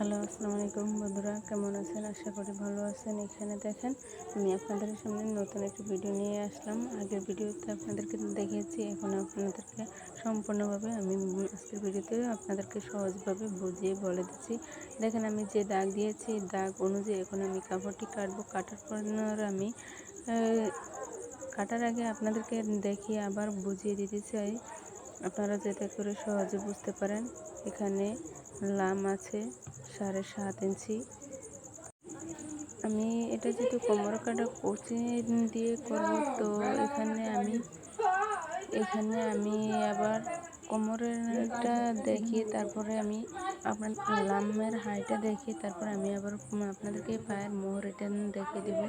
Hello, আসসালামু আলাইকুম বন্ধুরা, কেমন আছেন? আশা করি ভালো আছেন। এখানে দেখেন, আমি আপনাদের সামনে নতুন একটি ভিডিও নিয়ে আসলাম। আগের ভিডিওতে আপনাদেরকে দেখিয়েছি, এখন আপনাদেরকে সম্পূর্ণভাবে আমি আজকের ভিডিওতে আপনাদেরকে সহজভাবে বুঝিয়ে বলে দিচ্ছি। দেখেন, আমি যে দাগ দিয়েছি দাগ অনুযায়ী এখন আমি কাপড়টি কাটবো। কাটার পর আমি কাটার আগে আপনাদেরকে দেখিয়ে আবার বুঝিয়ে দিতে চাই। আপনারা যাতে করে সহজে বুঝতে পারেন, এখানে লাম আছে সাড়ে সাত ইঞ্চি। আমি এটা যেহেতু কোমর কাটা কুচি দিয়ে করব, তো এখানে আমি এখানে আমি আবার কোমরেরটা দেখি তারপরে আমি আপনার লামের হাইটা দেখি তারপরে আমি আবার আপনাদেরকে পায়ের মোহর এটা দেখে দেবো।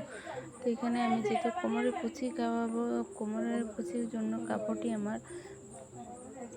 তো এখানে আমি যেহেতু কোমরের কুচি খাওয়াবো কোমরের কুচির জন্য কাপড়টি আমার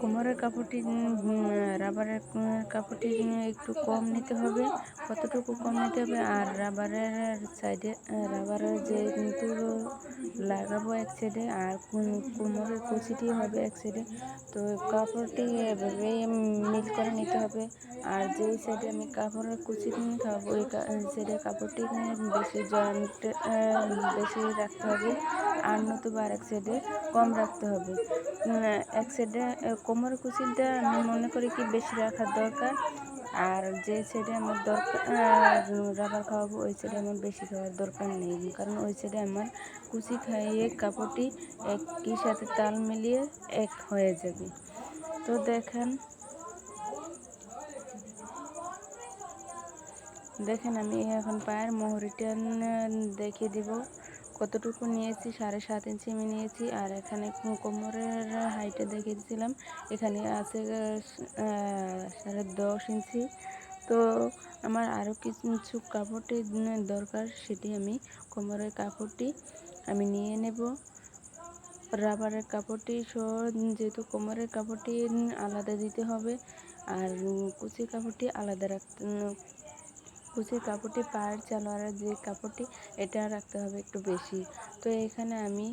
কোমরের কাপড়টি রাবারের কাপড়টি একটু কম নিতে হবে, কতটুকু কম নিতে হবে, আর রাবারের সাইডে, রাবারের যে কিন্তু লাগাবো এক সাইডে, আর কোমরের কুচিটি হবে এক সাইডে, তো কাপড়টি এভাবে মিল করে নিতে হবে, আর যেই সাইডে আমি কাপড়ের কুচি খাওয়াবো ওই সাইডে কাপড়টি বেশি জয়েন্ট বেশি রাখতে হবে, আর নতুবা আর এক সাইডে কম রাখতে হবে এক সাইডে কোমর কুচিটা আমি মনে করি কি বেশি রাখার দরকার। আর যে সাইডে আমার দরকার রাবার খাওয়াবো, ওই সাইডে আমার বেশি খাওয়ার দরকার নেই। কারণ ওই সাইডে আমার কুচি খাইয়ে কাপড়টি একই সাথে তাল মিলিয়ে এক হয়ে যাবে। তো দেখেন দেখেন আমি এখন পায়ের মোহরিটা দেখিয়ে দিব। কতটুকু নিয়েছি? সাড়ে সাত ইঞ্চি আমি নিয়েছি। আর এখানে কোমরের হাইটে দেখে দিয়েছিলাম। এখানে আছে সাড়ে দশ ইঞ্চি। তো আমার আরও কিছু কাপড়টি দরকার, সেটি আমি কোমরের কাপড়টি আমি নিয়ে নেব। রাবারের কাপড়টি সহ, যেহেতু কোমরের কাপড়টি আলাদা দিতে হবে। আর কুচির কাপড়টি আলাদা রাখতে কুচির কাপড়টি পায়ের চালোয়ারের যে কাপড়টি, এটা রাখতে হবে একটু বেশি। তো এখানে আমি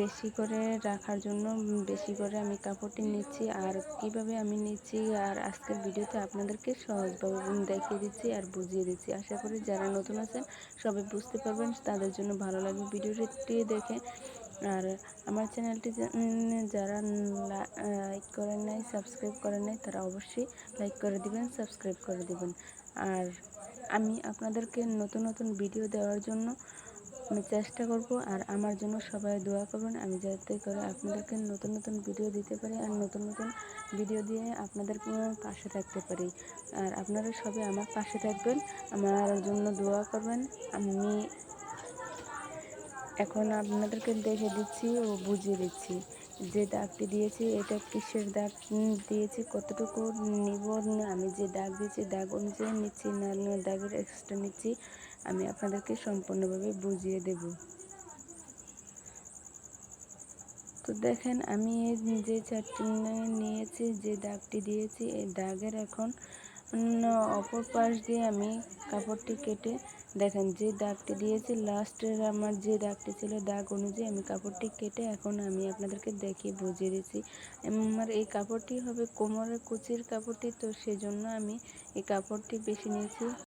বেশি করে রাখার জন্য বেশি করে আমি কাপড়টি নিচ্ছি। আর কীভাবে আমি নিচ্ছি, আর আজকের ভিডিওতে আপনাদেরকে সহজভাবে দেখিয়ে দিচ্ছি আর বুঝিয়ে দিচ্ছি। আশা করি যারা নতুন আছেন, সবাই বুঝতে পারবেন, তাদের জন্য ভালো লাগবে ভিডিওটি দেখে। আর আমার চ্যানেলটি যারা লাইক করেন নাই, সাবস্ক্রাইব করেন নাই, তারা অবশ্যই লাইক করে দিবেন, সাবস্ক্রাইব করে দিবেন। আর আমি আপনাদেরকে নতুন নতুন ভিডিও দেওয়ার জন্য আমি চেষ্টা করব আর আমার জন্য সবাই দোয়া করবেন। আমি যাতে করে আপনাদেরকে নতুন নতুন ভিডিও দিতে পারি আর নতুন নতুন ভিডিও দিয়ে আপনাদের পাশে থাকতে পারি। আর আপনারা সবাই আমার পাশে থাকবেন। আমার জন্য দোয়া করবেন। আমি এখন আপনাদেরকে দেখে দিচ্ছি ও বুঝিয়ে দিচ্ছি। যে দাগটি দিয়েছি, এটা কিসের দাগ? দিয়েছি কতটুকু নিব? আমি যে দাগ দিয়েছি, দাগ অনুযায়ী নিচ্ছি না দাগের এক্সট্রা নিচ্ছি, আমি আপনাদেরকে সম্পূর্ণভাবে বুঝিয়ে দেব। তো দেখেন, আমি যে চারটি নিয়েছি, যে দাগটি দিয়েছি, এই দাগের এখন অপর পাশ দিয়ে আমি কাপড়টি কেটে দেখেন, যে দাগটি দিয়েছি লাস্টের আমার যে দাগটি ছিল, দাগ অনুযায়ী আমি কাপড়টি কেটে এখন আমি আপনাদেরকে দেখিয়ে বুঝিয়ে দিচ্ছি। আমার এই কাপড়টি হবে কোমরের কুচির কাপড়টি, তো সেজন্য আমি এই কাপড়টি বেশি নিয়েছি।